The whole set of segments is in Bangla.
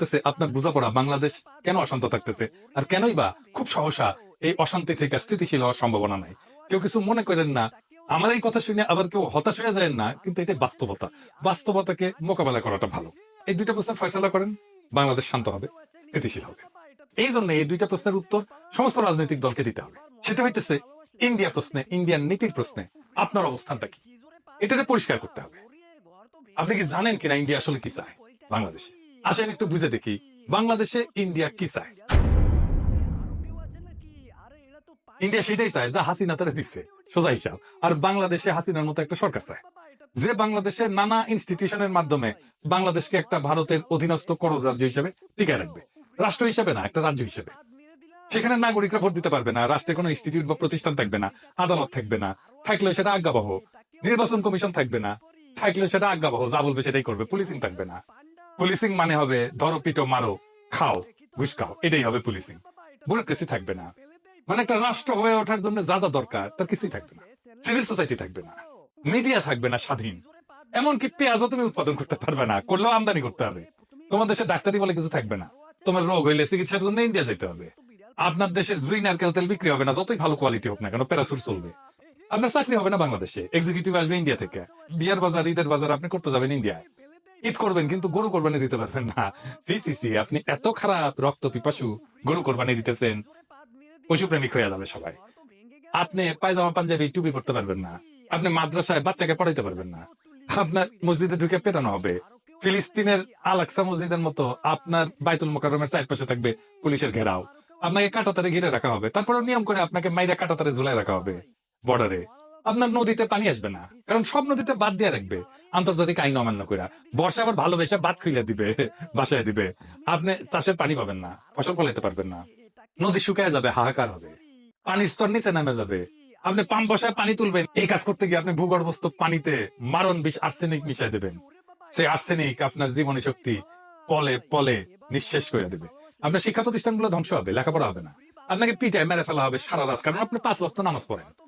করতেছে আপনার বোঝাপড়া বাংলাদেশ কেন অশান্ত থাকতেছে? আর কেনই বা? খুব সহসা এই অশান্তি থেকে স্থিতিশীল হওয়ার সম্ভাবনা নাই। কেউ কিছু মনে করেন না। আমার এই কথা শুনে আবার কেউ হতাশ হয়ে যায় না, কিন্তু এটা বাস্তবতা। বাস্তবতাকে মোকাবেলা করাটা ভালো। এই দুইটা প্রশ্নের ফয়সলা করেন, বাংলাদেশ শান্ত হবে, স্থিতিশীল হবে। এই জন্য এই দুইটা প্রশ্নের উত্তর সমস্ত রাজনৈতিক দলকে দিতে হবে। সেটা হইতেছে ইন্ডিয়া প্রশ্নে, ইন্ডিয়ান নীতির প্রশ্নে আপনার অবস্থানটা কি? এটাকে পরিষ্কার করতে হবে। আপনি কি জানেন কিনা ইন্ডিয়া আসলে কি চায় বাংলাদেশে? আসেন একটু বুঝে দেখি। বাংলাদেশে ইন্ডিয়া কি চায়? ইন্ডিয়া সেটাই চায় যা হাসিনা তারা দিচ্ছে সোজা হিসাব। আর বাংলাদেশে হাসিনার মতো একটা সরকার চায়। যে বাংলাদেশের নানা ইনস্টিটিউশনের মাধ্যমে বাংলাদেশকে একটা ভারতের অধীনস্থ করদ রাজ্য হিসেবে টিকায় রাখবে। রাষ্ট্র হিসেবে না, একটা রাজ্য হিসেবে। সেখানে নাগরিকরা ভোট দিতে পারবে না, রাষ্ট্রে কোনো ইনস্টিটিউট বা প্রতিষ্ঠান থাকবে না, আদালত থাকবে না থাকলে সেটা আজ্ঞাবহ। নির্বাচন কমিশন থাকবে না থাকলে সেটা আজ্ঞাবহ, যা বলবে সেটাই করবে, পুলিশিং থাকবে না। পুলিশিং মানে হবে, ধরো পিটো মারো, খাও, ঘুষ খাও, এটাই হবে পুলিশিং ব্যুরোক্রেসি থাকবে না। মানে একটা রাষ্ট্র হয়ে ওঠার জন্য যা যা দরকার, তার কিছুই থাকবে না। সিভিল সোসাইটি থাকবে না। মিডিয়া থাকবে না স্বাধীন। এমনকি পেঁয়াজও তুমি উৎপাদন করতে পারবে না, করলেও আমদানি করতে হবে। তোমার দেশে ডাক্তারি বলে কিছু থাকবে না। তোমার রোগ হইলে চিকিৎসার জন্য ইন্ডিয়া যেতে হবে। আপনার দেশে জুই নারকেল তেল বিক্রি হবে না, যতই ভালো কোয়ালিটি হোক না কেন প্যারাসুর চলবে। আপনার চাকরি হবে না বাংলাদেশে এক্সিকিউটিভ আসবে ইন্ডিয়া থেকে। বিয়ার বাজার, ঈদের বাজার আপনি করতে যাবেন ইন্ডিয়ায় ঈদ করবেন কিন্তু গরু কোরবানি দিতে পারবেন না। সি সি সি, আপনি এত খারাপ রক্ত পিপাসু গরু কোরবানি দিতেছেন। পশুপ্রেমিক হয়ে যাবে সবাই। আপনি পায়জামা পাঞ্জাবি টুপি পড়তে পারবেন না। আপনি মাদ্রাসায় বাচ্চাকে পড়াইতে পারবেন না। আপনার মসজিদে ঢুকে পেটানো হবে। ফিলিস্তিনের আলাক্সা মসজিদের মতো আপনার বাইতুল মোকারমের চারপাশে থাকবে পুলিশের ঘেরাও। আপনাকে কাটাতারে ঘিরে রাখা হবে। তারপরে নিয়ম করে আপনাকে মাইরা কাটাতারে ঝুলাই রাখা হবে। বর্ডারে। আপনার নদীতে পানি আসবে না। কারণ সব নদীতে বাদ দিয়ে রাখবে। আন্তর্জাতিক আইন অমান্য করে বর্ষা আবার ভালোবেসে বাদ খুলে দিবে, বাসায় দিবে। আপনি চাষের পানি পাবেন না, ফসল ফলাইতে পারবেন না। নদী শুকায় যাবে, হাহাকার হবে। পানির স্তর নিচে নেমে যাবে। আপনি পাম্প বসায় পানি তুলবেন। এই কাজ করতে গিয়ে আপনি ভূগর্ভস্থ পানিতে মারণ বিষ আর্সেনিক মিশাই দেবেন। সেই আর্সেনিক আপনার জীবনী শক্তি পলে পলে নিঃশেষ করে দেবে। আপনার শিক্ষা প্রতিষ্ঠানগুলো ধ্বংস হবে, লেখাপড়া হবে না। আপনাকে পিটায় মেরে ফেলা হবে সারা রাত, কারণ আপনি পাঁচ ওয়াক্ত নামাজ পড়েন।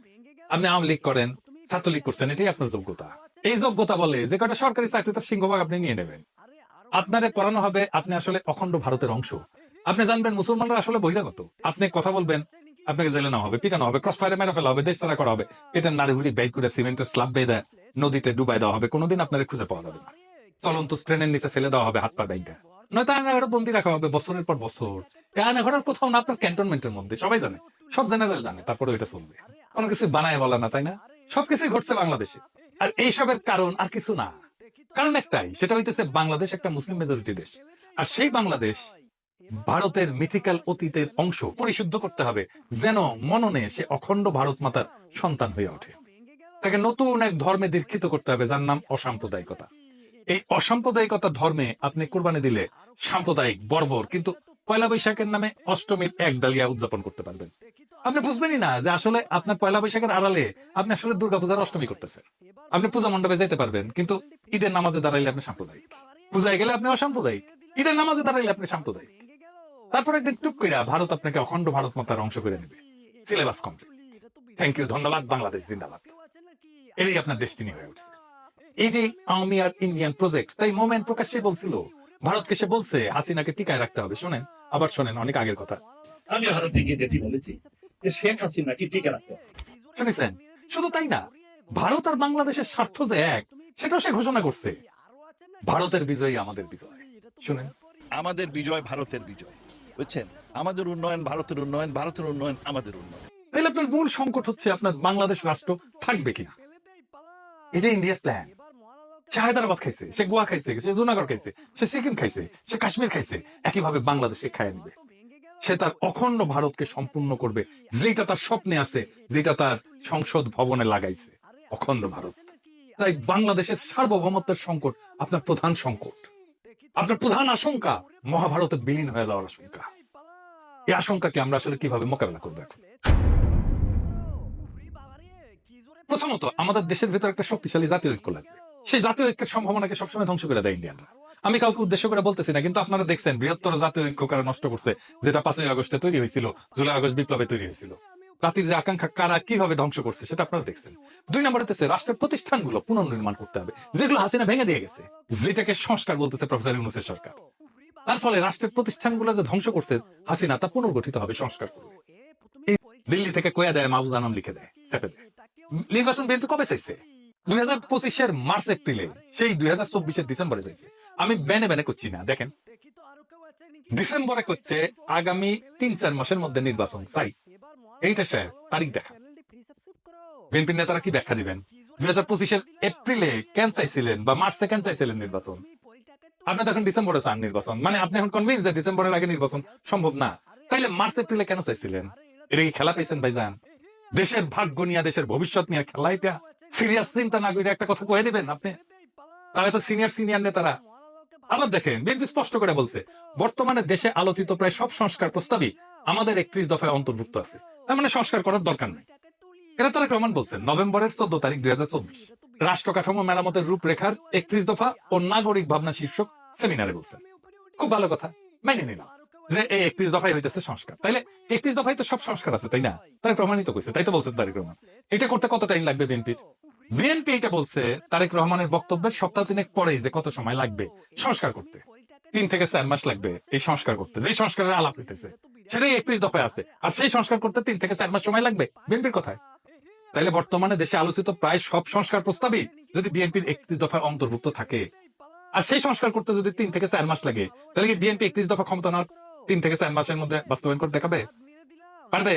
আপনি আওয়ামী লীগ করেন, ছাত্রলীগ করছেন, এটাই আপনার যোগ্যতা। এই যোগ্যতা বলে যে কটা সরকারি চাকরি তার সিংহভাগ আপনি নিয়ে নেবেন। আপনারে পড়ানো হবে, আপনি আসলে অখণ্ড ভারতের অংশ। আপনি জানবেন মুসলমানরা আসলে বহিরাগত। আপনি কথা বলবেন, আপনাকে জেলে নেওয়া হবে, পিটানো হবে ক্রস ফায়ারে মেরে ফেলা হবে, দেশ তারা করা হবে পেটের নাড়ি হুড়ি ব্যাগ করে সিমেন্টের স্ল্যাব বেঁধে নদীতে ডুবাই দেওয়া হবে, কোনোদিন আপনার খুঁজে পাওয়া যাবে না। চলন্ত ট্রেনের নিচে ফেলে দেওয়া হবে, হাত পা ব্যাগটা নয়তো আয়নাঘরে বন্দি রাখা হবে বছরের পর বছর। আয়নাঘরের কোথাও না, আপনার ক্যান্টনমেন্টের মধ্যে, সবাই জানে, সব জেনারেল জানে তারপরে এটা চলবে। কোনো কিছু বানায় বলা না, তাই না? সবকিছুই ঘটছে বাংলাদেশে। আর এইসবের কারণ আর কিছু না। কারণ একটাই, সেটা হইতেছে বাংলাদেশ একটা মুসলিম মেজরিটি দেশ। আর সেই বাংলাদেশ ভারতের মিথিক্যাল অতীতের অংশ পরিশুদ্ধ করতে হবে, যেন মননে সে অখণ্ড ভারত মাতার সন্তান হয়ে ওঠে। তাকে নতুন এক ধর্মে দীক্ষিত করতে হবে, যার নাম অসাম্প্রদায়িকতা। এই অসাম্প্রদায়িকতা ধর্মে আপনি কোরবানি দিলে সাম্প্রদায়িক বর্বর, কিন্তু পয়লা বৈশাখের নামে অষ্টমীর এক ডালিয়া উদযাপন করতে পারবেন। আপনি বুঝবেনই না যে আসলে আপনার পয়লা বৈশাখের আড়ালে আপনি আসলে দুর্গাপূজার অষ্টমী করতেছেন। আপনি পূজা মণ্ডপে যেতে পারবেন, কিন্তু ঈদের নামাজে দাঁড়াইলে আপনি সাম্প্রদায়িক। পূজায় গেলে আপনি অসাম্প্রদায়িক। ঈদের নামাজে দাঁড়াইলে আপনি সাম্প্রদায়িক। তারপরে একদিন টুক করে ভারত আপনাকে অখণ্ড ভারত মাতার অংশ করে নেবে। সিলেবাস কমপ্লিট থ্যাংক ইউ ধন্যবাদ, বাংলাদেশ জিন্দাবাদ। এটাই আপনার ডেস্টিনি হয়ে উঠছে। এই যে আওয়ামী আর ইন্ডিয়ান প্রজেক্ট তাই মোমেন্ট প্রকাশ্যে বলছিল, ভারতকে সে বলছে, হাসিনাকে টিকায় রাখতে হবে। শোনেন, আবার শোনেন, অনেক আগের কথা। আমি ভারতে গিয়ে যেটি বলেছি যে শেখ হাসিনাকে টিকে রাখতে? শুনেছেন? শুধু তাই না ভারত আর বাংলাদেশের স্বার্থ যে এক সেটাও সে ঘোষণা করছে। ভারতের বিজয়ী আমাদের বিজয়। শুনেন। আমাদের বিজয় ভারতের বিজয় বুঝছেন? আমাদের উন্নয়ন ভারতের উন্নয়ন ভারতের উন্নয়ন আমাদের উন্নয়ন। তাহলে আপনার মূল সংকট হচ্ছে আপনার বাংলাদেশ রাষ্ট্র থাকবে কিনা? এই যে ইন্ডিয়ার প্ল্যান সে হায়দ্রাবাদ খাইছে সে গোয়া খাইছে সে জুনাগড় খাইছে সে সিকিম খাইছে সে কাশ্মীর খাইছে একইভাবে বাংলাদেশে খাইয়ে নিবে। সে তার অখণ্ড ভারতকে সম্পূর্ণ করবে যেটা তার স্বপ্নে আছে যেটা তার সংসদ ভবনে লাগাইছে, অখণ্ড ভারত। তাই বাংলাদেশের সার্বভৌমত্বের সংকট আপনার প্রধান সংকট। আপনার প্রধান আশঙ্কা মহাভারতে বিলীন হয়ে যাওয়ার আশঙ্কা। এই আশঙ্কাকে আমরা আসলে কীভাবে মোকাবেলা করব এখন? প্রথমত, আমাদের দেশের ভেতর একটা শক্তিশালী জাতীয় ঐক্য লাগবে। সেই জাতীয় ঐক্যের সম্ভাবনাকে সবসময় ধ্বংস করে দেয় ইন্ডিয়ানরা। আমি কাউকে উদ্দেশ্য করে বলতেছি না, কিন্তু আপনারা দেখছেন, বৃহত্তর জাতীয় ঐক্য কারা নষ্ট করছে? যেটা পাঁচই আগস্টে তৈরি হয়েছিল, জুলাই আগস্ট বিপ্লবে তৈরি হয়েছিল। জাতির যে আকাঙ্ক্ষা, কারা কীভাবে ধ্বংস করছে সেটা আপনারা দেখছেন। দুই নম্বর হতেছে রাষ্ট্রের প্রতিষ্ঠানগুলো পুনর্নির্মাণ করতে হবে, যেগুলো হাসিনা ভেঙে দিয়ে গেছে, যেটাকে সংস্কার বলতেছে প্রফেসর ইউনুসের সরকার। তার ফলে রাষ্ট্রের প্রতিষ্ঠানগুলো যে ধ্বংস করছে, হাসিনা তা পুনর্গঠিত হবে, সংস্কার করবে। দিল্লি থেকে কয়া দেয় মাহবুজ আনাম লিখে দেয়, চেপে দেয়। নির্বাচন বিএনপি কবে চাইছে? দুই হাজার পঁচিশের মার্চ এপ্রিলে, সেই দুই হাজার চব্বিশের ডিসেম্বরে চাইছে। আমি বেনে বেনে করছি না, দেখেন। ডিসেম্বরে করছে আগামী তিন, চার মাসের মধ্যে নির্বাচন চাই এইটা স্যার, তারিখ দেখা। বিএনপির নেতারা কি ব্যাখ্যা দিবেন? দুই হাজার পঁচিশের এপ্রিলে কেন চাইছিলেন বা মার্চে কেন চাইছিলেন নির্বাচন? আপনি তখন ডিসেম্বরে চান নির্বাচন। মানে আপনি এখন কনভিন্স যে ডিসেম্বরের আগে নির্বাচন সম্ভব না। তাইলে মার্চ, এপ্রিলে কেন চাইছিলেন? এটা কি খেলা পেয়েছেন ভাইজান? দেশের ভাগ্য নিয়ে, দেশের ভবিষ্যৎ নিয়ে খেলা এটা? সিরিয়াস চিন্তা না একটা কথা কয়ে দিবেন আপনি? তাহলে তো সিনিয়র সিনিয়র নেতারা আবার দেখেন, বিএনপি স্পষ্ট করে বলছে, বর্তমানে দেশে আলোচিত প্রায় সব সংস্কার প্রস্তাবই আমাদের একত্রিশ দফায় অন্তর্ভুক্ত আছে। তার মানে সংস্কার করার দরকার নেই। এটা তারা প্রমাণ বলছেন, নভেম্বরের চোদ্দ তারিখ দুই হাজার চব্বিশ। রাষ্ট্র কাঠামো মেরামতের রূপরেখার একত্রিশ দফা ও নাগরিক ভাবনা শীর্ষক সেমিনারে বলছেন। খুব ভালো কথা, মেনে নিলাম যে এই একত্রিশ দফায় হইতেছে সংস্কার। তাইলে একত্রিশ দফায় তো সব সংস্কার আছে, তাই না? তাই প্রমাণিত করছে তাই তো বলছেন তারেক রহমান। এটা করতে কত টাইম লাগবে বিএনপির? বিএনপি এটা বলছে, তারেক রহমানের বক্তব্যের সপ্তাহ তিনেক যে কত সময় লাগবে সংস্কার করতে। তিন থেকে চার মাস লাগবে এই সংস্কার করতে, যে সংস্কারের আলাপ সেটাই একত্রিশ দফায় আছে। আর সেই সংস্কার করতে তিন থেকে চার মাস সময় লাগবে বিএনপির কথায়। তাইলে বর্তমানে দেশে আলোচিত প্রায় সব সংস্কার প্রস্তাবই যদি বিএনপির একত্রিশ দফায় অন্তর্ভুক্ত থাকে। আর সেই সংস্কার করতে যদি তিন থেকে চার মাস লাগে, তাহলে কি বিএনপি একত্রিশ দফা ক্ষমতা নেওয়ার তিন থেকে চার মাসের মধ্যে বাস্তবায়ন করে দেখাবে? পারবে?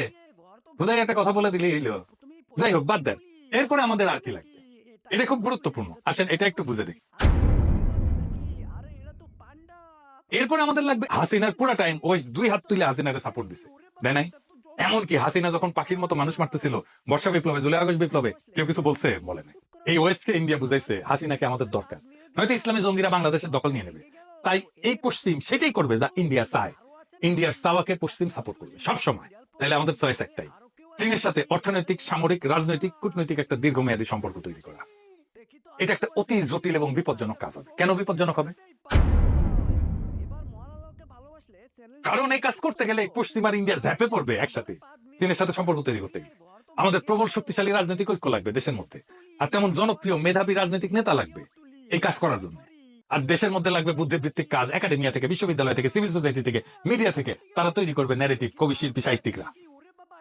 বোধহয় একটা কথা বলে হইল। যাই হোক, বাদ দেন। এরপরে আমাদের আর কি লাগবে? এটা খুব গুরুত্বপূর্ণ। আসেন, এটা একটু বুঝে দেখি। এরপরে আমাদের লাগবে হাসিনার পুরো টাইম ওই দুই হাত তুলে হাসিনাকে সাপোর্ট দিছে। দেয় নাই? এমনকি হাসিনা যখন পাখির মতো মানুষ মারতেছিল, বর্ষা বিপ্লবে, জুলাই আগস্ট বিপ্লবে, কেউ কিছু বলছে, বলে নাই। এই ওয়েস্টকে ইন্ডিয়া বুঝাইছে, হাসিনাকে আমাদের দরকার। নয়তো ইসলামী জঙ্গিরা বাংলাদেশের দখল নিয়ে নেবে। তাই এই পশ্চিম সেটাই করবে যা ইন্ডিয়া চায়। ইন্ডিয়ার সাওয়াকে পশ্চিম সাপোর্ট করবে সব সময় তাহলে আমাদের চয়েস একটাই। চীনের সাথে অর্থনৈতিক, সামরিক, রাজনৈতিক, কূটনৈতিক একটা দীর্ঘমেয়াদী সম্পর্ক তৈরি করা। এটা একটা অতি জটিল এবং বিপজ্জনক কাজ হবে। কেন বিপজ্জনক হবে? কারণ এই কাজ করতে গেলে পশ্চিম আর ইন্ডিয়া ঝ্যাপে পড়বে একসাথে। চীনের সাথে সম্পর্ক তৈরি করতে গেলে। আমাদের প্রবল শক্তিশালী রাজনৈতিক ঐক্য লাগবে দেশের মধ্যে। আর তেমন জনপ্রিয় মেধাবী রাজনৈতিক নেতা লাগবে এই কাজ করার জন্য। আর দেশের মধ্যে লাগবে বুদ্ধিবৃত্তিক কাজ, একাডেমিয়া থেকে, বিশ্ববিদ্যালয় থেকে, সিভিল সোসাইটি থেকে, মিডিয়া থেকে। তারা তৈরি করবে ন্যারেটিভ কবি, শিল্পী, সাহিত্যিকরা।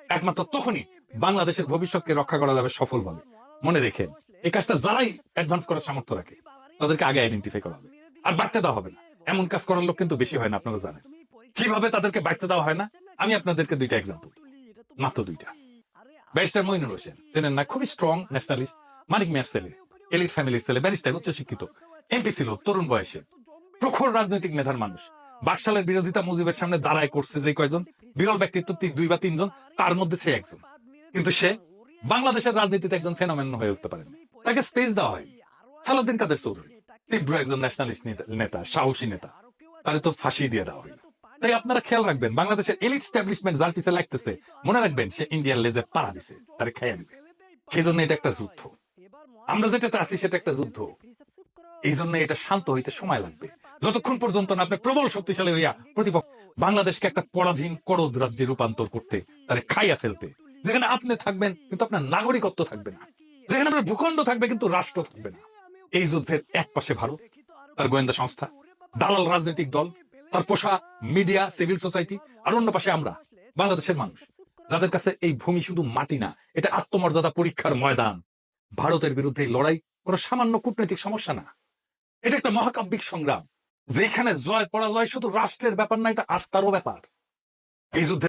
একমাত্র তখনই বাংলাদেশের ভবিষ্যৎকে রক্ষা করা যাবে সফলভাবে মনে রেখে এই কাজটা যারাই অ্যাডভান্স করার সামর্থ্য রাখে, তাদেরকে আগে আইডেন্টিফাই করা হবে। আর বাড়তে দেওয়া হবে না। এমন কাজ করার লোক কিন্তু বেশি হয় না, আপনারা জানেন। কীভাবে তাদেরকে বাড়তে দেওয়া হয় না? আমি আপনাদেরকে দুইটা এক্সাম্পল মাত্র দুইটা। ব্যারিস্টার মইনুর হোসেন, চেনেন না, খুবই স্ট্রং ন্যাশনালিস্ট মানিক মেয়ার ছেলে এলিট ফ্যামিলির ছেলে, ব্যারিস্টার, উচ্চশিক্ষিত। এমপি ছিল, তরুণ বয়সে। প্রখর রাজনৈতিক মেধার মানুষ। বাকশালের বিরোধিতা মুজিবের সামনে দাঁড়ায় করছে যে কয়জন? বিরল ব্যক্তিত্ব দুই বা তিনজন, তার মধ্যে সে একজন। কিন্তু সে বাংলাদেশের রাজনীতিতে একজন ফেনোমেন হয়ে উঠতে পারেন। তাকে স্পেস দেওয়া হয় সালাউদ্দিন কাদের চৌধুরী? তীব্র একজন ন্যাশনালিস্ট নেতা সাহসী নেতা। তাহলে তো ফাঁসি দিয়ে দেওয়া হইল তাই আপনারা খেয়াল রাখবেন, বাংলাদেশের এলিট স্টাবলিশমেন্ট যার পিছে লাগতেছে, মনে রাখবেন সে ইন্ডিয়ার লেজে পাড়া দিছে, তারে খাইয়া দিবে। সেই জন্য এটা একটা যুদ্ধ। আমরা যেটাতে আছি সেটা একটা যুদ্ধ। এই জন্য এটা শান্ত হইতে সময় লাগবে। যতক্ষণ পর্যন্ত না আপনি প্রবল শক্তিশালী হইয়া প্রতিপক্ষ বাংলাদেশকে একটা পরাধীন করদ রাজ্যে রূপান্তর করতে, তারে খাইয়া ফেলতে। যেখানে আপনি থাকবেন, কিন্তু আপনার নাগরিকত্ব থাকবে না। যেখানে আপনার ভূখণ্ড থাকবে, কিন্তু রাষ্ট্র থাকবে না। এই যুদ্ধের এক পাশে ভারত, তার গোয়েন্দা সংস্থা, দালাল রাজনৈতিক দল, তার পোষা মিডিয়া, সিভিল সোসাইটি, আর অন্য পাশে আমরা, বাংলাদেশের মানুষ। যাদের কাছে এই ভূমি শুধু মাটি না, এটা আত্মমর্যাদা পরীক্ষার ময়দান। ভারতের বিরুদ্ধে লড়াই কোনো সামান্য কূটনৈতিক সমস্যা না। এটা একটা মহাকাব্যিক সংগ্রাম। যেখানে জয় পরাজয় শুধু রাষ্ট্রের ব্যাপার না এটা আত্মারও ব্যাপার। এই যুদ্ধে